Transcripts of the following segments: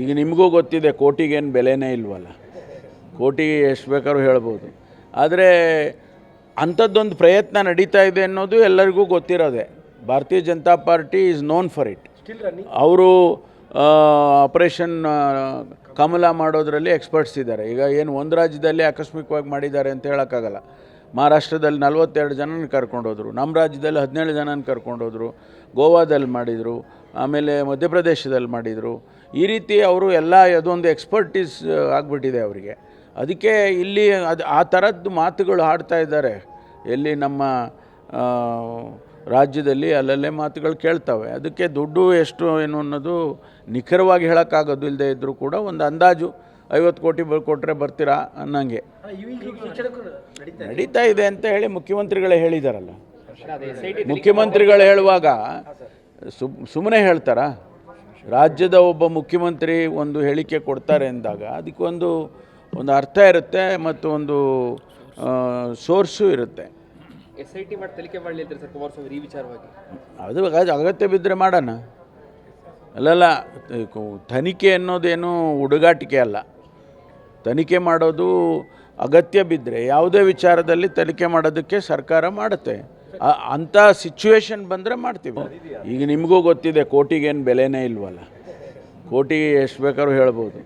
ಈಗ ನಿಮಗೂ ಗೊತ್ತಿದೆ, ಕೋಟಿಗೇನು ಬೆಲೆನೇ ಇಲ್ವಲ್ಲ. ಕೋಟಿಗೆ ಎಷ್ಟು ಬೇಕಾದ್ರೂ ಹೇಳ್ಬೋದು. ಆದರೆ ಅಂಥದ್ದೊಂದು ಪ್ರಯತ್ನ ನಡೀತಾ ಇದೆ ಅನ್ನೋದು ಎಲ್ಲರಿಗೂ ಗೊತ್ತಿರೋದೆ. Bharatiya Janata Party is known for it ಅವರು ಆಪರೇಷನ್ ಕಮಲ ಮಾಡೋದರಲ್ಲಿ ಎಕ್ಸ್ಪರ್ಟ್ಸ್ ಇದ್ದಾರೆ. ಈಗ ಏನು ಒಂದು ರಾಜ್ಯದಲ್ಲಿ ಆಕಸ್ಮಿಕವಾಗಿ ಮಾಡಿದ್ದಾರೆ ಅಂತ ಹೇಳೋಕ್ಕಾಗಲ್ಲ. ಮಹಾರಾಷ್ಟ್ರದಲ್ಲಿ ನಲ್ವತ್ತೆರಡು ಜನನ ಕರ್ಕೊಂಡೋದ್ರು ನಮ್ಮ ರಾಜ್ಯದಲ್ಲಿ ಹದಿನೇಳು ಜನನ ಕರ್ಕೊಂಡೋದ್ರು ಗೋವಾದಲ್ಲಿ ಮಾಡಿದರು. ಆಮೇಲೆ ಮಧ್ಯಪ್ರದೇಶದಲ್ಲಿ ಮಾಡಿದರು. ಈ ರೀತಿ ಅವರು ಎಲ್ಲ ಅದೊಂದು ಎಕ್ಸ್ಪರ್ಟೀಸ್ ಆಗಿಬಿಟ್ಟಿದೆ ಅವರಿಗೆ. ಅದಕ್ಕೆ ಇಲ್ಲಿ ಅದು, ಆ ಥರದ್ದು ಮಾತುಗಳು ಹಾಡ್ತಾ ಇದ್ದಾರೆ. ಎಲ್ಲಿ ನಮ್ಮ ರಾಜ್ಯದಲ್ಲಿ ಅಲ್ಲಲ್ಲೇ ಮಾತುಗಳು ಕೇಳ್ತವೆ. ಅದಕ್ಕೆ ದುಡ್ಡು ಎಷ್ಟು ಏನು ಅನ್ನೋದು ನಿಖರವಾಗಿ ಹೇಳೋಕ್ಕಾಗೋದು ಇಲ್ಲದೆ ಇದ್ದರೂ ಕೂಡ ಒಂದು ಅಂದಾಜು. ಐವತ್ತು ಕೋಟಿ ಕೊಟ್ಟರೆ ಬರ್ತೀರಾ ಅನ್ನಂಗೆ. ನಡೀತಾ ಇದೆ ಅಂತ ಹೇಳಿ ಮುಖ್ಯಮಂತ್ರಿಗಳೇ ಹೇಳಿದಾರಲ್ಲ. ಮುಖ್ಯಮಂತ್ರಿಗಳು ಹೇಳುವಾಗ ಸು ಸುಮ್ಮನೆ ಹೇಳ್ತಾರಾ? ರಾಜ್ಯದ ಒಬ್ಬ ಮುಖ್ಯಮಂತ್ರಿ ಒಂದು ಹೇಳಿಕೆ ಕೊಡ್ತಾರೆ ಅಂದಾಗ ಅದಕ್ಕೊಂದು ಒಂದು ಅರ್ಥ ಇರುತ್ತೆ ಮತ್ತು ಒಂದು ಸೋರ್ಸು ಇರುತ್ತೆ. ಎಸ್ ಐ ಟಿ ಮಾಡಿ ತನಿಖೆ ಸರ್ ಕುಮಾರಸ್ವಾಮಿ ಈ ವಿಚಾರವಾಗಿ ಅದು ಅಗ- ಅಗತ್ಯ ಬಿದ್ದರೆ ಮಾಡೋಣ. ಅಲ್ಲಲ್ಲ ತನಿಖೆ ಅನ್ನೋದೇನು ಹುಡುಗಾಟಿಕೆ ಅಲ್ಲ. ತನಿಖೆ ಮಾಡೋದು ಅಗತ್ಯ ಬಿದ್ದರೆ ಯಾವುದೇ ವಿಚಾರದಲ್ಲಿ ತನಿಖೆ ಮಾಡೋದಕ್ಕೆ ಸರ್ಕಾರ ಮಾಡುತ್ತೆ. ಅಂಥ ಸಿಚುವೇಶನ್ ಬಂದರೆ ಮಾಡ್ತೀವಿ. ಈಗ ನಿಮಗೂ ಗೊತ್ತಿದೆ, ಕೋಟಿಗೇನು ಬೆಲೆನೇ ಇಲ್ವಲ್ಲ. ಕೋಟಿಗೆ ಎಷ್ಟು ಬೇಕಾದ್ರೂ ಹೇಳ್ಬೋದು.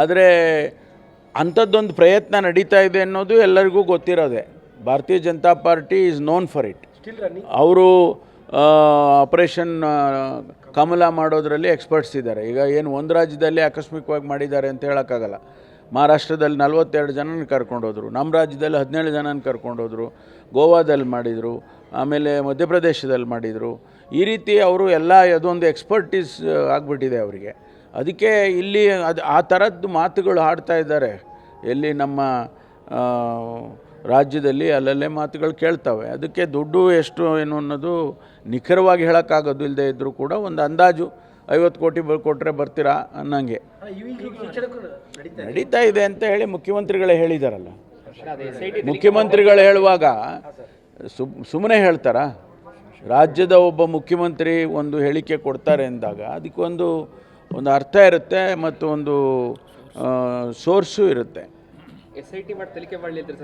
ಆದರೆ ಅಂಥದ್ದೊಂದು ಪ್ರಯತ್ನ ನಡೀತಾ ಇದೆ ಅನ್ನೋದು ಎಲ್ಲರಿಗೂ ಗೊತ್ತಿರೋದೆ. Bharatiya Janata Party is known for it ಅವರು ಆಪರೇಷನ್ ಕಮಲ ಮಾಡೋದರಲ್ಲಿ ಎಕ್ಸ್ಪರ್ಟ್ಸ್ ಇದ್ದಾರೆ. ಈಗ ಏನು ಒಂದು ರಾಜ್ಯದಲ್ಲಿ ಆಕಸ್ಮಿಕವಾಗಿ ಮಾಡಿದ್ದಾರೆ ಅಂತ ಹೇಳೋಕ್ಕಾಗಲ್ಲ. ಮಹಾರಾಷ್ಟ್ರದಲ್ಲಿ ನಲ್ವತ್ತೆರಡು ಜನನ ಕರ್ಕೊಂಡೋದ್ರು ನಮ್ಮ ರಾಜ್ಯದಲ್ಲಿ ಹದಿನೇಳು ಜನನ ಕರ್ಕೊಂಡೋದ್ರು ಗೋವಾದಲ್ಲಿ ಮಾಡಿದರು. ಆಮೇಲೆ ಮಧ್ಯಪ್ರದೇಶದಲ್ಲಿ ಮಾಡಿದರು. ಈ ರೀತಿ ಅವರು ಎಲ್ಲ ಅದೊಂದು ಎಕ್ಸ್ಪರ್ಟೀಸ್ ಆಗಿಬಿಟ್ಟಿದೆ ಅವರಿಗೆ. ಅದಕ್ಕೆ ಇಲ್ಲಿ ಅದು, ಆ ಥರದ್ದು ಮಾತುಗಳು ಹಾಡ್ತಾ ಇದ್ದಾರೆ. ಎಲ್ಲಿ ನಮ್ಮ ರಾಜ್ಯದಲ್ಲಿ ಅಲ್ಲಲ್ಲೇ ಮಾತುಗಳು ಕೇಳ್ತವೆ. ಅದಕ್ಕೆ ದುಡ್ಡು ಎಷ್ಟು ಏನು ಅನ್ನೋದು ನಿಖರವಾಗಿ ಹೇಳೋಕ್ಕಾಗೋದು ಇಲ್ಲದೆ ಇದ್ದರೂ ಕೂಡ ಒಂದು ಅಂದಾಜು. ಐವತ್ತು ಕೋಟಿ ಕೊಟ್ಟರೆ ಬರ್ತೀರಾ ಅನ್ನಂಗೆ. ನಡೀತಾ ಇದೆ. ಅಂತ ಹೇಳಿ ಮುಖ್ಯಮಂತ್ರಿಗಳೇ ಹೇಳಿದಾರಲ್ಲ. ಮುಖ್ಯಮಂತ್ರಿಗಳು ಹೇಳುವಾಗ ಸುಮ್ಮನೆ ಹೇಳ್ತಾರಾ? ರಾಜ್ಯದ ಒಬ್ಬ ಮುಖ್ಯಮಂತ್ರಿ ಒಂದು ಹೇಳಿಕೆ ಕೊಡ್ತಾರೆ ಅಂದಾಗ ಅದಕ್ಕೊಂದು ಒಂದು ಅರ್ಥ ಇರುತ್ತೆ ಮತ್ತು ಒಂದು ಸೋರ್ಸು ಇರುತ್ತೆ.